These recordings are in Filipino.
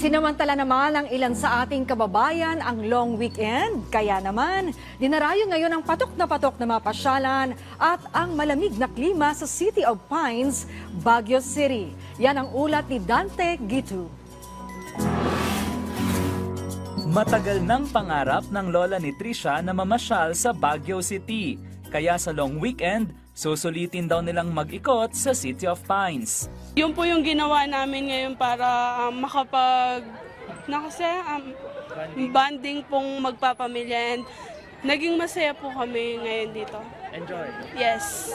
Sinamantala naman ng ilan sa ating kababayan ang long weekend. Kaya naman, dinarayo ngayon ang patok na patok na mapasyalan at ang malamig na klima sa City of Pines, Baguio City. Yan ang ulat ni Dante Gitu. Matagal nang pangarap ng lola ni Trisha na mamasyal sa Baguio City. Kaya sa long weekend, susulitin daw nilang mag-ikot sa City of Pines. Yun po yung ginawa namin ngayon para um, makapag na kasi um, banding pong magpapamilya and naging masaya po kami ngayon dito. Enjoy! Yes.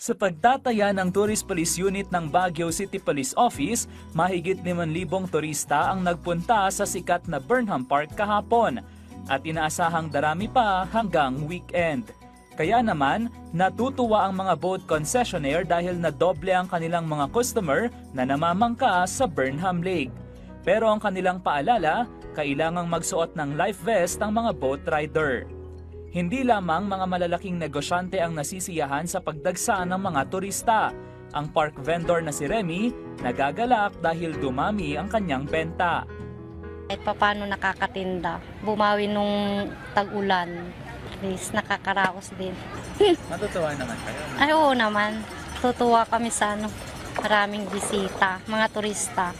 Sa pagtataya ng Tourist Police Unit ng Baguio City Police Office, mahigit 5,000 turista ang nagpunta sa sikat na Burnham Park kahapon at inaasahang darami pa hanggang weekend. Kaya naman, natutuwa ang mga boat concessionaire dahil nadoble ang kanilang mga customer na namamangka sa Burnham Lake. Pero ang kanilang paalala, kailangang magsuot ng life vest ang mga boat rider. Hindi lamang mga malalaking negosyante ang nasisiyahan sa pagdagsa ng mga turista. Ang park vendor na si Remy, nagagalak dahil dumami ang kanyang benta. Kahit papano nakakatinda. Bumawi nung tag-ulan. Least nakakaraos din. Natutuwa naman kayo. Ay oo naman. Tutuwa kami sa ano, maraming bisita, mga turista.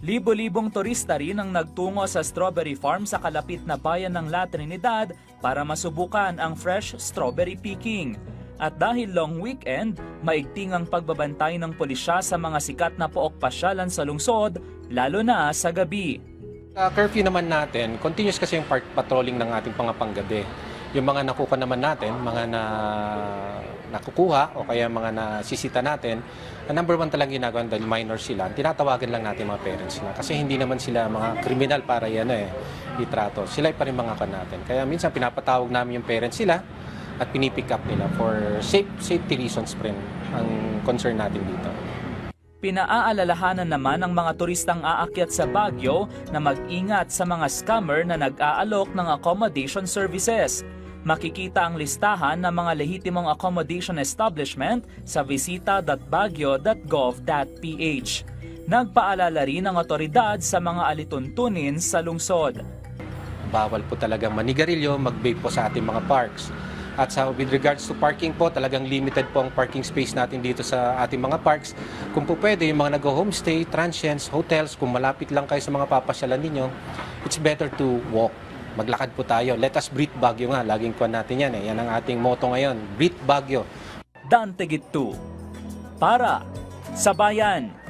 Libo-libong turista rin ang nagtungo sa strawberry farm sa kalapit na bayan ng La Trinidad para masubukan ang fresh strawberry picking. At dahil long weekend, maigting ang pagbabantay ng pulisya sa mga sikat na pook pasyalan sa lungsod, lalo na sa gabi. Sa curfew naman natin, continuous kasi yung part patrolling ng ating mga panggabi. Yung mga nakuha naman natin, mga na nakukuha o kaya mga nasisita natin, ang number one talagang ginagawa dahil minor sila, tinatawagan lang natin mga parents nila. Kasi hindi naman sila mga kriminal para yan eh, itrato. Sila pa rin mga natin. Kaya minsan pinapatawag namin yung parents sila at pinipick up nila for safe, safety reasons pa rin ang concern natin dito. Pinaaalalahanan naman ng mga turistang aakyat sa Baguio na mag-ingat sa mga scammer na nag-aalok ng accommodation services. Makikita ang listahan ng mga lehitimong accommodation establishment sa visita.baguio.gov.ph. Nagpaalala rin ang otoridad sa mga alituntunin sa lungsod. bawal po talaga manigarilyo, mag-vape po sa ating mga parks. At sa with regards to parking po, talagang limited po ang parking space natin dito sa ating mga parks. Kung po pwede, yung mga nag-homestay, transients, hotels, kung malapit lang kayo sa mga papasyalan ninyo, it's better to walk. Maglakad po tayo. Let us breathe Baguio nga. Laging kuwan natin yan eh. Yan ang ating motto ngayon. Breathe Baguio. Dante Gitu. Para sa bayan.